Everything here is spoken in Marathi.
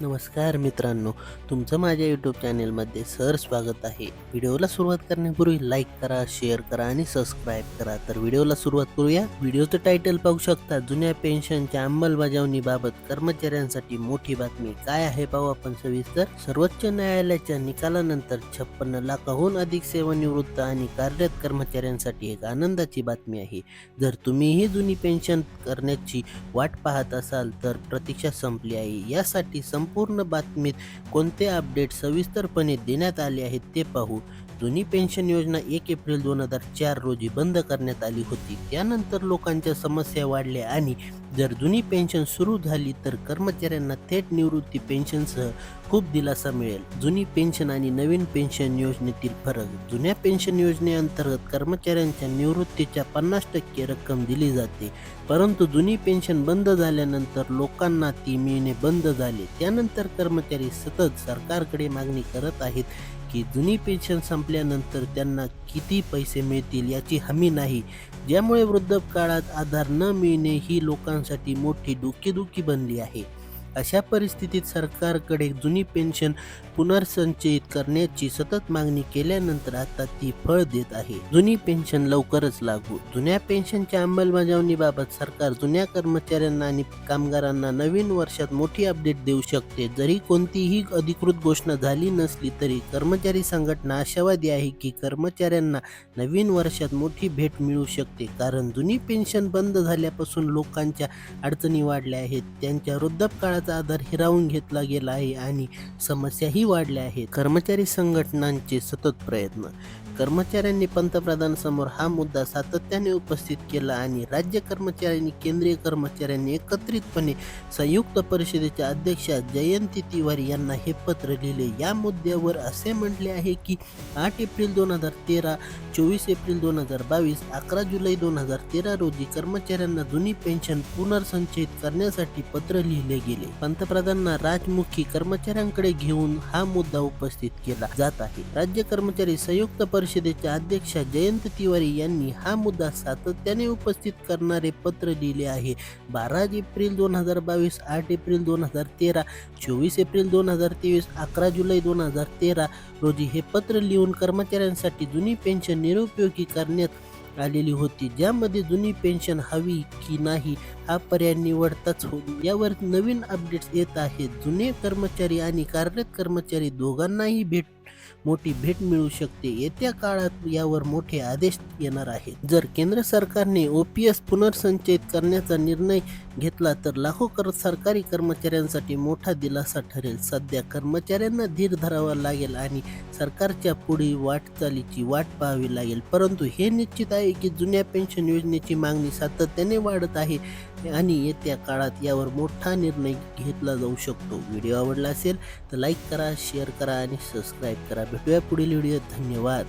नमस्कार मित्रांनो तुमचं माझ्या यूट्यूब चॅनेलमध्ये सर स्वागत आहे. व्हिडिओला सुरुवात करण्यापूर्वी लाईक करा शेअर करा आणि सबस्क्राईब करा. तर व्हिडिओला सुरुवात करूया. व्हिडिओचं टायटल पाहू शकता जुन्या पेन्शनच्या अंमलबजावणीबाबत कर्मचाऱ्यांसाठी मोठी बातमी काय आहे पाहू आपण सविस्तर. सर्वोच्च न्यायालयाच्या निकालानंतर छप्पन्न लाखाहून अधिक सेवानिवृत्त आणि कार्यरत कर्मचाऱ्यांसाठी एक आनंदाची बातमी आहे. जर तुम्हीही जुनी पेन्शन करण्याची वाट पाहत असाल तर प्रतीक्षा संपली आहे. यासाठी संप संपूर्ण बातमीत कोणते अपडेट सविस्तरपणे देण्यात आले आहेत ते पाहू. जुनी पेन्शन योजना एक एप्रिल दोन हजार चार रोजी बंद करण्यात आली होती. त्यानंतर लोकांच्या समस्या वाढल्या आणि जर जुनी पेन्शन सुरू झाली तर कर्मचाऱ्यांना थेट निवृत्ती पेन्शनसह खूप दिलासा मिळेल. जुनी पेन्शन आणि नवीन पेन्शन योजनेतील फरक. जुन्या पेन्शन योजनेअंतर्गत कर्मचाऱ्यांच्या निवृत्तीच्या पन्नास टक्के रक्कम दिली जाते. परंतु जुनी पेन्शन बंद झाल्यानंतर लोकांना ती मिळणे बंद झाले. त्यानंतर कर्मचारी सतत सरकारकडे मागणी करत आहेत. की जुनी पेन्शन संपल्यानंतर त्यांना किती पैसे मिळतील याची हमी नाही. ज्यामुळे वृद्धकाळात आधार न मिळणे ही लोकांसाठी मोठी डोकेदुखी बनली आहे. अशा परिस्थितीत सरकारकडे जुनी पेन्शन पुनर्संचयित करण्याची सतत मागणी केल्यानंतर आता ती फळ देत आहे. जुनी पेन्शन लवकरच लागू. जुन्या पेन्शनच्या अंमलबजावणीबाबत सरकार जुन्या कर्मचाऱ्यांना आणि कामगारांना नवीन वर्षात मोठी अपडेट देऊ शकते. जरी कोणतीही अधिकृत घोषणा झाली नसली तरी कर्मचारी संघटना आशावादी आहे की कर्मचाऱ्यांना नवीन वर्षात मोठी भेट मिळू शकते. कारण जुनी पेन्शन बंद झाल्यापासून लोकांच्या अडचणी वाढल्या आहेत. त्यांच्या वृद्धकाळाचा आधार हिरावून घेतला गेला आहे आणि समस्याही वाढल्या आहेत. कर्मचारी संघटनांचे सतत प्रयत्न. कर्मचाऱ्यांनी पंतप्रधानांसमोर हा मुद्दा सातत्याने उपस्थित केला आणि राज्य कर्मचाऱ्यांनी केंद्रीय कर्मचाऱ्यांनी एकत्रितपणे संयुक्त परिषदेच्या अध्यक्षा जयंती तिवारी यांना हे पत्र लिहिले. या मुद्द्यावर असे म्हटले आहे की आठ एप्रिल दोन हजार तेरा चोवीस एप्रिल दोन हजार बावीस अकरा जुलै दोन हजार तेरा रोजी कर्मचाऱ्यांना जुनी पेन्शन पुनर्संचयित करण्यासाठी पत्र लिहिले गेले. पंतप्रधानांना राजमुखी कर्मचाऱ्यांकडे घेऊन हा मुद्दा उपस्थित केला जात आहे. राज्य कर्मचारी संयुक्त परिषदेच्या अध्यक्षा जयंत तिवारी यांनी हा मुद्दा सातत्याने उपस्थित करणारे पत्र लिहिले आहे. बारा एप्रिल दोन हजार बावीस आठ एप्रिल दोन हजार तेरा चोवीस एप्रिल दोन हजार तेवीस अकरा जुलै दोन हजार तेरा रोजी हे पत्र लिहून कर्मचाऱ्यांसाठी जुनी पेन्शन निरुपयोगी करण्यात आलेली होती. ज्यामध्ये जुनी पेन्शन हवी की नाही हा पर्याय निवडताच हो यावर नवीन अपडेट्स येत आहेत. जुने कर्मचारी आणि कार्यरत कर्मचारी दोघांनाही भेट मोठी भेट मिळू शकते. येत्या काळात यावर मोठे आदेश येणार आहेत. जर केंद्र सरकारने ओपीएस पुनर्संचयित करण्याचा निर्णय घेतला तर लाखो कर सरकारी कर्मचाऱ्यांसाठी मोठा दिलासा ठरेल. सध्या कर्मचाऱ्यांना धीर धरावा लागेल आणि सरकारच्या पुढील वाटचालीची वाट पाहावी लागेल. परंतु हे निश्चित आहे की जुन्या पेन्शन योजनेची मागणी सातत्याने वाढत आहे आणि येत्या काळात यावर मोठा निर्णय घेतला जाऊ शकतो. व्हिडिओ आवडला असेल तर लाईक करा शेअर करा आणि सबस्क्राईब करा भेटूया पुढील व्हिडिओ धन्यवाद.